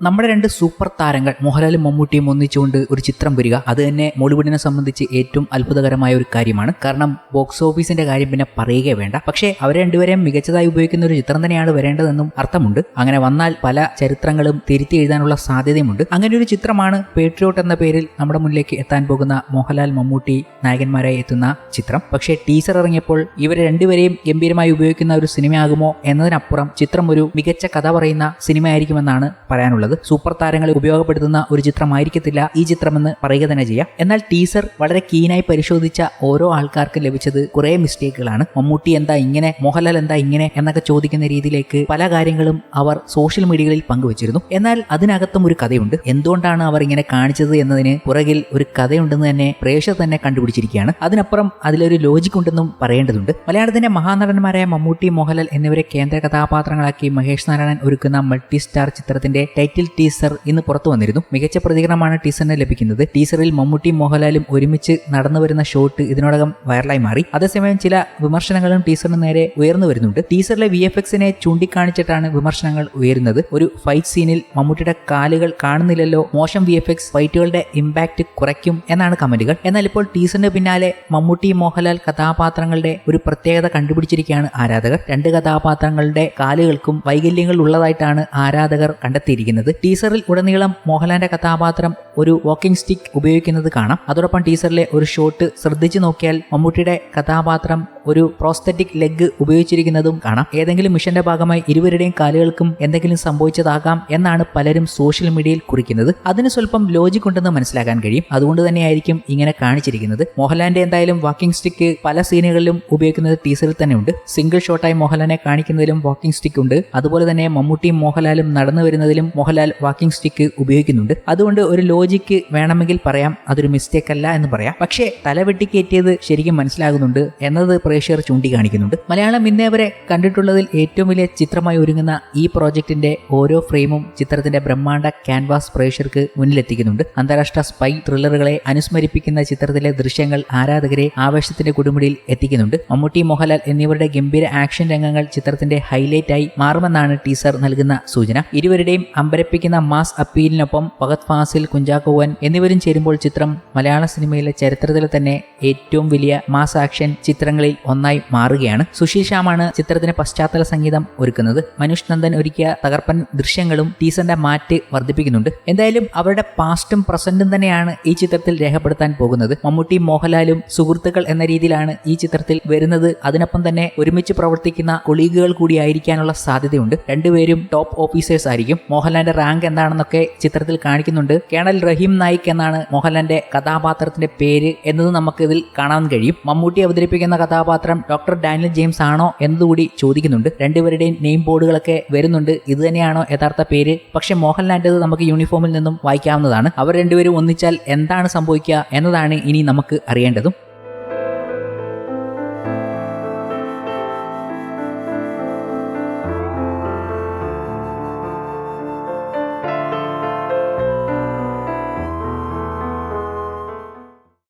നമ്മുടെ രണ്ട് സൂപ്പർ താരങ്ങൾ മോഹൻലാലും മമ്മൂട്ടിയും ഒന്നിച്ചുകൊണ്ട് ഒരു ചിത്രം വരിക അത് തന്നെ മോളിവുഡിനെ സംബന്ധിച്ച് ഏറ്റവും അത്ഭുതകരമായ ഒരു കാര്യമാണ്. കാരണം ബോക്സ് ഓഫീസിന്റെ കാര്യം പിന്നെ പറയുകയേ വേണ്ട. പക്ഷേ അവരെ രണ്ടുപേരെയും മികച്ചതായി ഉപയോഗിക്കുന്ന ഒരു ചിത്രം തന്നെയാണ് വരേണ്ടതെന്നും അർത്ഥമുണ്ട്. അങ്ങനെ വന്നാൽ പല ചരിത്രങ്ങളും തിരുത്തി എഴുതാനുള്ള സാധ്യതയുമുണ്ട്. അങ്ങനെ ഒരു ചിത്രമാണ് പേട്രിയോട്ട് എന്ന പേരിൽ നമ്മുടെ മുന്നിലേക്ക് എത്താൻ പോകുന്ന മോഹൻലാൽ മമ്മൂട്ടി നായകന്മാരായി എത്തുന്ന ചിത്രം. പക്ഷേ ടീസർ ഇറങ്ങിയപ്പോൾ ഇവരെ രണ്ടുപേരെയും ഗംഭീരമായി ഉപയോഗിക്കുന്ന ഒരു സിനിമയാകുമോ എന്നതിനപ്പുറം ചിത്രം ഒരു മികച്ച കഥ പറയുന്ന സിനിമയായിരിക്കുമെന്നാണ് പറയാനുള്ളത്. സൂപ്പർ താരങ്ങളെ ഉപയോഗപ്പെടുത്തുന്ന ഒരു ചിത്രമായിരിക്കത്തില്ല ഈ ചിത്രമെന്ന് പറയുക തന്നെ ചെയ്യാം. എന്നാൽ ടീസർ വളരെ കീനായി പരിശോധിച്ച ഓരോ ആൾക്കാർക്കും ലഭിച്ചത് കുറെ മിസ്റ്റേക്കുകളാണ്. മമ്മൂട്ടി എന്താ ഇങ്ങനെ? മോഹൻലാൽ എന്താ ഇങ്ങനെ? എന്നൊക്കെ ചോദിക്കുന്ന രീതിയിലേക്ക് പല കാര്യങ്ങളും അവർ സോഷ്യൽ മീഡിയകളിൽ പങ്കുവച്ചിരുന്നു. എന്നാൽ അതിനകത്തും ഒരു കഥയുണ്ട്. എന്തുകൊണ്ടാണ് അവർ ഇങ്ങനെ കാണിച്ചത് എന്നതിന് പുറകിൽ ഒരു കഥയുണ്ടെന്ന് തന്നെ പ്രേക്ഷകർ തന്നെ കണ്ടുപിടിച്ചിരിക്കുകയാണ്. അതിനപ്പുറം അതിലൊരു ലോജിക് ഉണ്ടെന്നും പറയേണ്ടതുണ്ട്. മലയാളത്തിന്റെ മഹാനടന്മാരായ മമ്മൂട്ടി മോഹൻലാൽ എന്നിവരെ കേന്ദ്ര കഥാപാത്രങ്ങളാക്കി മഹേഷ് നാരായണൻ ഒരുക്കുന്ന മൾട്ടി സ്റ്റാർ ചിത്രത്തിന്റെ ടൈറ്റിൽ ടീസർ ഇന്ന് പുറത്തു വന്നിരുന്നു. മികച്ച പ്രതികരണമാണ് ടീസറിന് ലഭിക്കുന്നത്. ടീസറിൽ മമ്മൂട്ടിയും മോഹൻലാലും ഒരുമിച്ച് നടന്നു വരുന്ന ഷോട്ട് ഇതിനോടകം വൈറലായി മാറി. അതേസമയം ചില വിമർശനങ്ങളും ടീസറിന് നേരെ ഉയർന്നു വരുന്നുണ്ട്. ടീസറിലെ വി എഫ് എക്സിനെ ചൂണ്ടിക്കാണിച്ചിട്ടാണ് വിമർശനങ്ങൾ ഉയരുന്നത്. ഒരു ഫൈറ്റ് സീനിൽ മമ്മൂട്ടിയുടെ കാലുകൾ കാണുന്നില്ലല്ലോ മോശം വി എഫ് എക്സ് ഫൈറ്റുകളുടെ ഇമ്പാക്ട് കുറയ്ക്കും എന്നാണ് കമന്റുകൾ. എന്നാൽ ഇപ്പോൾ ടീസറിന് പിന്നാലെ മമ്മൂട്ടി മോഹൻലാൽ കഥാപാത്രങ്ങളുടെ ഒരു പ്രത്യേകത കണ്ടുപിടിച്ചിരിക്കുകയാണ് ആരാധകർ. രണ്ട് കഥാപാത്രങ്ങളുടെ കാലുകൾക്കും വൈകല്യങ്ങൾ ഉള്ളതായിട്ടാണ് ആരാധകർ കണ്ടെത്തിയിരിക്കുന്നത്. ടീസറിൽ ഉടനീളം മോഹൻലാലിന്റെ കഥാപാത്രം ഒരു വാക്കിംഗ് സ്റ്റിക്ക് ഉപയോഗിക്കുന്നത് കാണാം. അതോടൊപ്പം ടീസറിലെ ഒരു ഷോട്ട് ശ്രദ്ധിച്ചു നോക്കിയാൽ മമ്മൂട്ടിയുടെ കഥാപാത്രം ഒരു പ്രോസ്തറ്റിക് ലെഗ് ഉപയോഗിച്ചിരിക്കുന്നതും കാണാം. ഏതെങ്കിലും മിഷന്റെ ഭാഗമായി ഇരുവരുടെയും കാലുകൾക്കും എന്തെങ്കിലും സംഭവിച്ചതാകാം എന്നാണ് പലരും സോഷ്യൽ മീഡിയയിൽ കുറിക്കുന്നത്. അതിന് സ്വല്പം ലോജിക് ഉണ്ടെന്ന് മനസ്സിലാക്കാൻ കഴിയും. അതുകൊണ്ട് തന്നെയായിരിക്കും ഇങ്ങനെ കാണിച്ചിരിക്കുന്നത്. മോഹൻലാലിന്റെ എന്തായാലും വാക്കിംഗ് സ്റ്റിക്ക് പല സീനുകളിലും ഉപയോഗിക്കുന്നത് ടീസറിൽ തന്നെ ഉണ്ട്. സിംഗിൾ ഷോട്ടായി മോഹൻലാലിനെ കാണിക്കുന്നതിലും വാക്കിംഗ് സ്റ്റിക്ക് ഉണ്ട്. അതുപോലെ തന്നെ മമ്മൂട്ടിയും മോഹൻലാലും നടന്നു വരുന്നതിലും മോഹൻലാൽ വാക്കിംഗ് സ്റ്റിക്ക് ഉപയോഗിക്കുന്നുണ്ട്. അതുകൊണ്ട് ഒരു ലോജിക്ക് വേണമെങ്കിൽ പറയാം. അതൊരു മിസ്റ്റേക്ക് അല്ല എന്ന് പറയാം. പക്ഷേ തലവെട്ടിക്കേറ്റിയത് ശരിക്കും മനസ്സിലാകുന്നുണ്ട്. എന്നത് പ്രേക്ഷകർ ചൂണ്ടിക്കാണിക്കുന്നുണ്ട്. മലയാളം ഇന്നേ വരെ കണ്ടിട്ടുള്ളതിൽ ഏറ്റവും വലിയ ചിത്രമായി ഒരുങ്ങുന്ന ഈ പ്രോജക്റ്റിന്റെ ഓരോ ഫ്രെയിമും ചിത്രത്തിന്റെ ബ്രഹ്മാണ്ഡ ക്യാൻവാസ് പ്രേക്ഷകർക്ക് മുന്നിലെത്തിക്കുന്നുണ്ട്. അന്താരാഷ്ട്ര സ്പൈ ത്രില്ലറുകളെ അനുസ്മരിപ്പിക്കുന്ന ചിത്രത്തിലെ ദൃശ്യങ്ങൾ ആരാധകരെ ആവേശത്തിന്റെ കൊടുമുടിയിൽ എത്തിക്കുന്നുണ്ട്. മമ്മൂട്ടി മോഹൻലാൽ എന്നിവരുടെ ഗംഭീര ആക്ഷൻ രംഗങ്ങൾ ചിത്രത്തിന്റെ ഹൈലൈറ്റ് ആയി മാറുമെന്നാണ് ടീസർ നൽകുന്ന സൂചന. ഇരുവരുടെയും അമ്പരപ്പിക്കുന്ന മാസ് അപ്പീലിനൊപ്പം ഭഗത് ഫാസിൽ കുഞ്ചാക്കോവൻ എന്നിവരും ചേരുമ്പോൾ ചിത്രം മലയാള സിനിമയിലെ ചരിത്രത്തിലെ തന്നെ ഏറ്റവും വലിയ മാസ് ആക്ഷൻ ചിത്രങ്ങളിൽ ഒന്നായി മാറുകയാണ്. സുശീൽ ശ്യാമാണ് ചിത്രത്തിന് പശ്ചാത്തല സംഗീതം ഒരുക്കുന്നത്. മനുഷ് നന്ദൻ ഒരുക്കിയ തകർപ്പൻ ദൃശ്യങ്ങളും ടീസറിന്റെ മാറ്റ് വർദ്ധിപ്പിക്കുന്നുണ്ട്. എന്തായാലും അവരുടെ പാസ്റ്റും പ്രസന്റും തന്നെയാണ് ഈ ചിത്രത്തിൽ രേഖപ്പെടുത്താൻ പോകുന്നത്. മമ്മൂട്ടി മോഹൻലാലും സുഹൃത്തുക്കൾ എന്ന രീതിയിലാണ് ഈ ചിത്രത്തിൽ വരുന്നത്. അതിനൊപ്പം തന്നെ ഒരുമിച്ച് പ്രവർത്തിക്കുന്ന കൊളീഗുകൾ കൂടിയായിരിക്കാനുള്ള സാധ്യതയുണ്ട്. രണ്ടുപേരും ടോപ്പ് ഓഫീസേഴ്സ് ആയിരിക്കും. മോഹൻലാലിന്റെ റാങ്ക് എന്താണെന്നൊക്കെ ചിത്രത്തിൽ കാണിക്കുന്നുണ്ട്. കേണൽ റഹീം നായിക് എന്നാണ് മോഹൻലാലിന്റെ കഥാപാത്രത്തിന്റെ പേര് എന്നത് നമുക്ക് ഇതിൽ കാണാൻ കഴിയും. മമ്മൂട്ടി അവതരിപ്പിക്കുന്ന കഥാപാത്രം ഡോക്ടർ ഡാനിയൽ ജെയിംസ് ആണോ എന്നതുകൂടി ചോദിക്കുന്നുണ്ട്. രണ്ടുപേരുടെയും നെയിം ബോർഡുകളൊക്കെ വരുന്നുണ്ട്. ഇത് തന്നെയാണോ യഥാർത്ഥ പേര്? പക്ഷെ മോഹൻലാലിന്റെത് നമുക്ക് യൂണിഫോമിൽ നിന്നും വായിക്കാവുന്നതാണ്. അവർ രണ്ടുപേരും ഒന്നിച്ചാൽ എന്താണ് സംഭവിക്കുക എന്നതാണ് ഇനി നമുക്ക് അറിയേണ്ടതും.